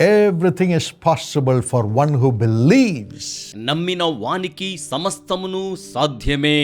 Everything is possible for one who believes నమ్మిన వానికి సమస్తమును సాధ్యమే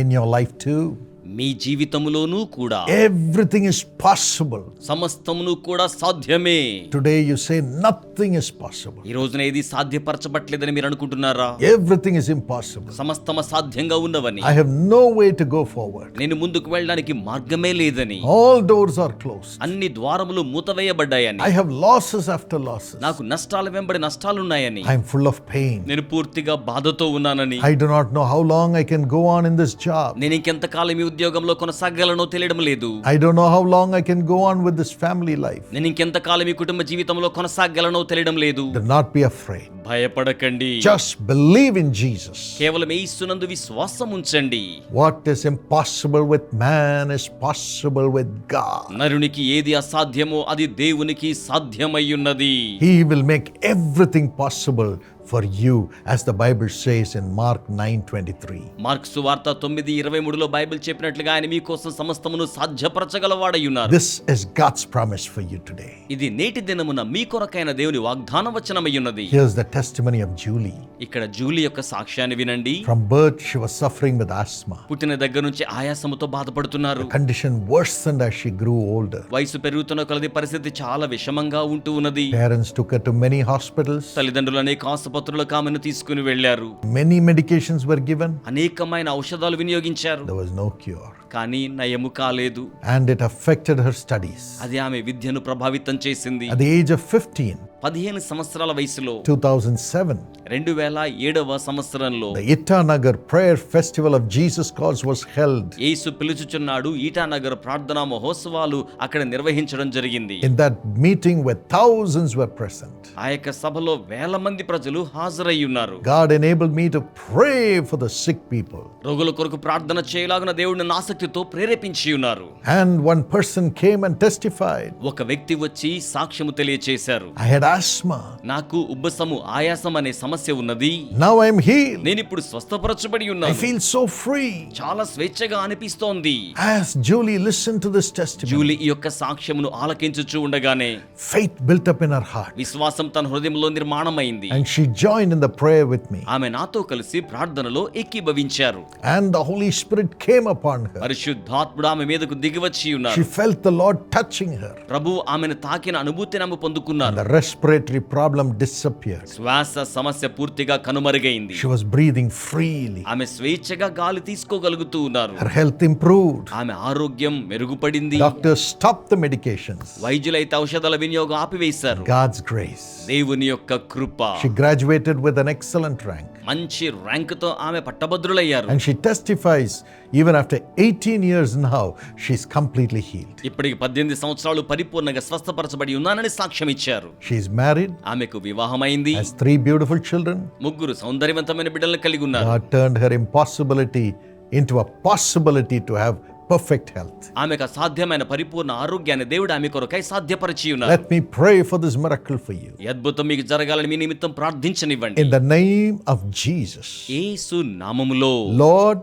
in your life too. మీ జీవితంలోనూ కూడా. ఎవ్రీథింగ్ ఇస్ పాసిబుల్ సమస్తమును కూడా సాధ్యమే. Today you say nothing is possible ఈ రోజున ఏది సాధ్యపరచబట్లేదని మీరు అనుకుంటున్నారా? ఎవ్రీథింగ్ ఇస్ ఇంపాసిబుల్ సమస్తమ సాధ్యంగా ఉన్నవని. I have no way to go forward నేను ముందుకు వెళ్ళడానికి మార్గమే లేదని. ఆల్ డోర్స్ ఆర్ క్లోజ్ అన్ని ద్వారములు మూతవేయబడ్డాయని. I have losses after losses నాకు నష్టాల వెంబడి నష్టాలు ఉన్నాయని I am full of pain నేను పూర్తిగా బాధతో ఉన్నానని. I do not know how long I can go on in this job నేను ఇంకెంత కాలం ఉద్యోగంలో కొనసాగలనో తెలియడం లేదు I don't know how long I can go on with this family life. నేను ఇంకెంతకాలం ఈ కుటుంబ జీవితంలో కొనసాగలనో తెలియడం లేదు Do not be afraid. భయపడకండి Just believe in Jesus. కేవలం యేసునందు విశ్వాసం ఉంచండి What is impossible with man is possible with God. నరునికి ఏది అసాధ్యమో అది దేవునికి సాధ్యమయ్యున్నది He will make everything possible for you, as the Bible says in Mark 9:23. Marks వార్త తొమ్మిది ఇరవై మూడులో బైబిల్ చెప్పినట్లుగా ఆయన మీకోసం సమస్తమును సాధ్యపరచగలవాడయ్యున్నారు This is God's promise for you today. ఇది నేటి దినమున మీ కొరకైన దేవుని వాగ్దాన వచనమయ్యున్నది Here's the testimony of Julie. ఇక్కడ జూలీ యొక్క సాక్ష్యాన్ని వినండి. From birth she was suffering with asthma పుట్టిన దగ్గర నుంచి ఆయాసముతో బాధపడుతున్నారు. Condition worse and as she grew old వయసు పెరుగుతున్న కొలది పరిస్థితి చాలా విషమంగా ఉంటూ ఉన్నది. Parents took her to many hospitals తల్లిదండ్రులు అనేక ఆసుపత్రుల కామను తీసుకుని వెళ్ళారు. మెనీ మెడికేషన్స్ వర్ గివెన్ అనేకమైన ఔషధాలు వినియోగించారు. దేర్ వాస్ నో క్యూర్ కానీ నయము కాలేదు. And it affected her studies అది ఆమె విద్యను ప్రభావితం చేసింది. అట్ ఏజ్ ఆఫ్ 15 పదిహేను సంవత్సరాల వయసులో. టూ థౌజండ్ సెవెన్ రెండు వేల ఏడవ సంవత్సరంలో. Itanagar prayer festival of Jesus calls was held యేసు పిలుచుచున్నాడు ఇటానగర్ ప్రార్థన మహోత్సవాలు అక్కడ నిర్వహించడం జరిగింది. In that meeting we thousands were present ఆ యొక్క సభలో వేల మంది ప్రజలు హాజరై ఉన్నారు God enable me to pray for the sick people రోగుల కొరకు ప్రార్థన చేయలాగిన దేవుడిని ఆసక్తితో ప్రేరేపించి ఉన్నారు. And one person came and testified ఒక వ్యక్తి వచ్చి సాక్ష్యము తెలియజేశారు ఐ హడ్ asthma. నాకు ఉబ్బసము ఆయాసం అనే సమస్య ఉన్నది Now I'm healed. నేను ఇప్పుడు స్వస్థపరచబడి I ఉన్నాను feel so free. చాలా స్వేచ్ఛగా అనిపిస్తోంది As Julie listened to this testimony, జూలి ఈ యొక్క సాక్ష్యమును ఆలకించుచూ ఉండగానే faith built up in her heart. విశ్వాసం తన హృదయంలో నిర్మాణమైంది And she joined in the prayer with me. ఆమె నాతో కలిసి ప్రార్థనలో ఏకీభవించారు And the Holy Spirit came upon her. పరిశుద్ధాత్ముడు ఆమె మీదకు దిగివచ్చి She ఉన్నారు felt the Lord touching her. ప్రభు ఆమెను తాకిన అనుభూతిని ఆమె పొందుకున్నారు The respiratory problem disappeared. శ్వాస సమస్య పూర్తిగా కనుమరుగైంది She was breathing freely. ఆమె స్వేచ్ఛగా గాలి తీసుకోగలుగుతూ ఉన్నారు Her health improved. ఆమె ఆరోగ్యం మెరుగుపడింది Doctors stopped the medications. వైద్యులైతే ఔషధాల వినియోగం ఆపివేశారు God's grace. దేవుని యొక్క కృప She graduated with an excellent rank. మంచి ర్యాంకుతో ఆమె పట్టభద్రులయ్యారు And she testifies, even after 18 years now, she's completely healed. ఇప్పటికి పద్దెనిమిది సంవత్సరాలు పరిపూర్ణంగా స్వస్థపరచబడి ఉన్నానని సాక్ష్యం ఇచ్చారు She's married, ఆమెకు వివాహమైంది three beautiful children. ముగ్గురు సౌందర్యవంతమైన బిడ్డలను కలిగి ఉన్నారు turned her impossibility into a possibility to have perfect health. ఆమెకు అసాధ్యమైన పరిపూర్ణ ఆరోగ్యాన్ని దేవుడు ఆమె కొరకై సాధ్యపరిచి ఉన్నారు Let me pray for this miracle for you. ఈ అద్భుతం మీకు జరగాలని మీ నిమిత్తం ప్రార్థించనివ్వండి In the name of Jesus. యేసు నామములో Lord,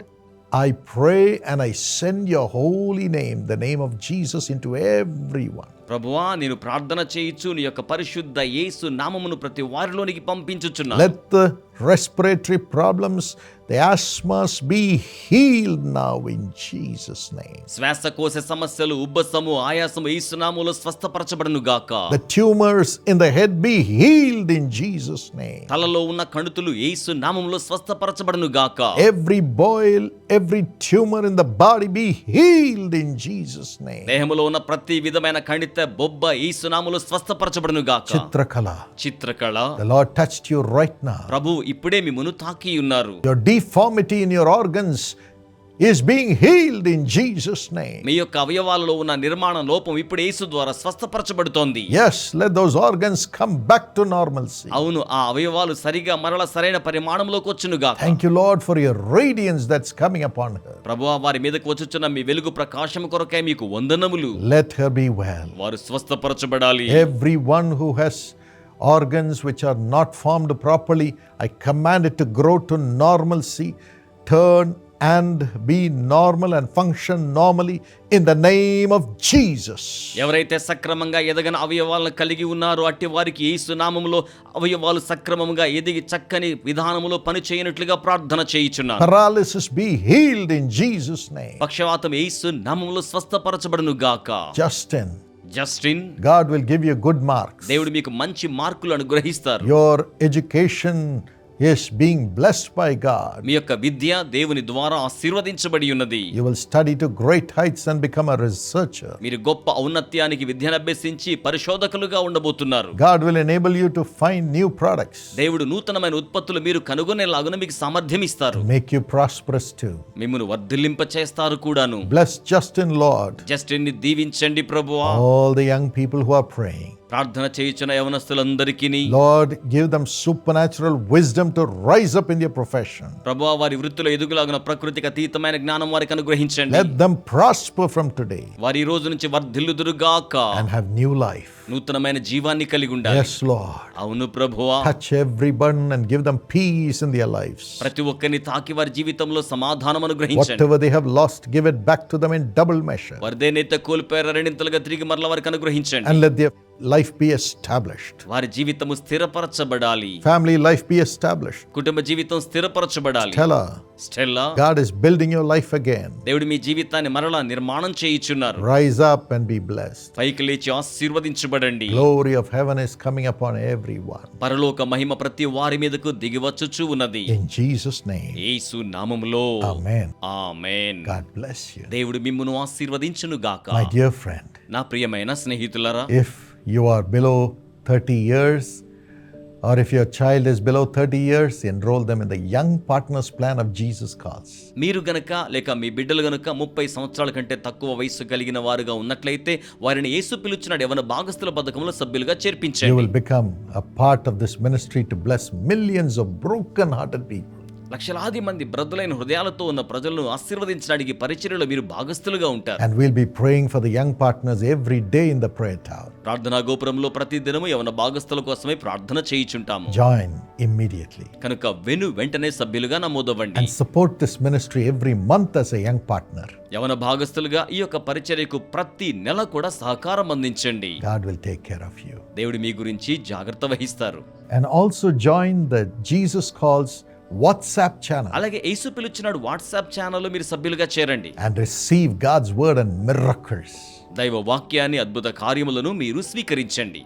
I pray and I send your holy name, the name of Jesus, into everyone. ప్రభువా నేను ప్రార్థన చేయొచ్చు నీ యొక్క పరిశుద్ధ యేసు నామమును ప్రతి వారిలోనికి పంపించుచున్నా. Let the respiratory problems the asthmas be heal now in Jesus name శ్వాసకోశ సమస్యలు ఉబ్బసము ఆయాసము యేసు నామములో స్వస్థపరచబడును గాక. The tumours in the head be healed in Jesus name తలలో ఉన్న కణుతులు యేసు నామములో స్వస్థపరచబడును గాక. Every boil every tumour in the body be healed in Jesus name దేహములో ఉన్న ప్రతి విధమైన కణిత బొబ్బ ఈ సునాములు స్వస్థపరచబడును చిత్రకళ. చిత్రకళ. The Lord touched you right now ప్రభు ఇప్పుడే మిమ్మును తాకి ఉన్నారు your deformity in your organs is being healed in Jesus' name. మీ యొక్క అవయవాలలో ఉన్న నిర్మాణ లోపం ఇప్పుడు యేసు ద్వారా స్వస్థపరచబడుతోంది Yes, let those organs come back to normalcy. అవును ఆ అవయవాలు సరిగా మరల సరైన పరిమాణంలోకి వచ్చునుగా Thank you, Lord, for your radiance that's coming upon her. ప్రభువా వారి మీదకు వచ్చుచున్న మీ వెలుగు ప్రకాశం కొరకై మీకు వందనములు Let her be well. వారు స్వస్థపరచబడాలి Everyone who has organs which are not formed properly, I command it to grow to normalcy. Turn and be normal and function normally in the name of Jesus. ఎవరైతే సక్రమంగా ఎదగని అవయవాలను కలిగి ఉన్నారో అట్టి వారికి యేసు నామములో అవయవాలు సక్రమముగా ఎదిగి చక్కని విధానములో పని చేయనట్లుగా ప్రార్థన చేయుచున్నాను Paralysis be healed in Jesus' name. పక్షవాతం యేసు నామములో స్వస్థపరచబడును గాక Justin, Justin God will give you good marks. దేవుడు మీకు మంచి మార్కులు అనుగ్రహిస్తారు Your education is being blessed by God. మీ యొక్క విద్య దేవుని ద్వారా ఆశీర్వదించబడి ఉన్నది You will study to great heights and become a researcher. మీరు గొప్ప ఔన్నత్యానికి విద్యను అభ్యసించి పరిశోధకులుగా ఉండబోతున్నారు God will enable you to find new products, దేవుడు నూతనమైన ఉత్పత్తులు మీరు కనుగొనేలాగున మీకు సామర్థ్యం ఇస్తారు make you prosperous too. మిమ్మల్ని వర్ధిల్లింప చేస్తారు కూడాను Bless Justin, Lord. జస్టిన్ ని దీవించండి ప్రభువా All the young people who are praying. ప్రార్థన చేయుచున్న యవనస్తులందరికీ Lord, give them supernatural wisdom to rise up in their profession. ప్రభువా వారి వృత్తిలో ఎదుగులాగున ప్రకృతికి అతీతమైన జ్ఞానం వారికి అనుగ్రహించండి Let them prosper from today వారి ఈ రోజు నుంచి వర్ధిల్లుదురుగాక and have new life. నూతనమైన జీవాన్ని కలిగి ఉండాలి Yes, Lord. అవును ప్రభువా Touch every burden and give them peace in their lives. ప్రతి ఒక్కరిని తాకి వారి జీవితంలో సమాధానం అనుగ్రహించండి Whatever they have lost, give it back to them in double measure. వారి దేనైతే కోల్పోయారో రెండింతలుగా తిరిగి మరల వారికి అనుగ్రహించండి And let their life be established. వారి జీవితము స్థిరపరచబడాలి Family life be established. కుటుంబ జీవితం స్థిరపరచబడాలి Stella, Stella God is building your life again. దేవుడు మీ జీవితాన్ని మరలా నిర్మాణం చేయిచున్నారు Rise up and be blessed. పైకి లేచి ఆశీర్వదించబడండి Glory of heaven is coming upon everyone. పరలోక మహిమ ప్రతి వారి మీదకు దిగివచ్చుచు ఉన్నది In Jesus' name. యేసు నామములో Amen. Amen God bless you. దేవుడు మిమ్మును ఆశీర్వదించును గాక My dear friend, నా ప్రియమైన స్నేహితులరా if you are below 30 years, or if your child is below 30 years, enroll them in the Young Partners Plan of Jesus Calls. మీరు గనక లేక మీ బిడ్డలు గనక ముప్పై సంవత్సరాల కంటే తక్కువ వయసు కలిగిన వారుగా ఉన్నట్లయితే వారిని యేసు పిలుచున్నాడు ఎవరి భాగస్థుల పథకంలో సభ్యులుగా You చేర్పించండి will become a part of this ministry to bless millions of broken hearted people. లక్షలాది మంది బ్రద్దులైన హృదయాలతో ఉన్న ప్రజలను ఆశీర్వదించడానికి పరిచర్యలో మీరు భాగస్థులుగా ఉంటారు. And will be praying for the young partners every day in the prayer tower ప్రార్థన గోపురంలో ప్రతి దినము యవన భాగస్థుల కోసమే ప్రార్థన చేయించుంటాము. జాయిన్ ఇమ్మీడియట్లీ కనుక వెను వెంటనే సభ్యులుగా నమోదవండి and support this ministry every month as a young partner యవన భాగస్థులుగా ఈ యొక్క పరిచర్యకు ప్రతి నెల కూడా సహకారం అందించండి. God will take care of you దేవుడు మీ గురించి జాగ్రత్త వహిస్తారు. And also join the Jesus calls WhatsApp channel. అలాగే యేసు పిలుచున్నాడు వాట్సాప్ ఛానల్లో మీరు సభ్యులుగా చేరండి. And receive God's word and miracles. దైవ వాక్యాన్ని అద్భుత కార్యములను మీరు స్వీకరించండి.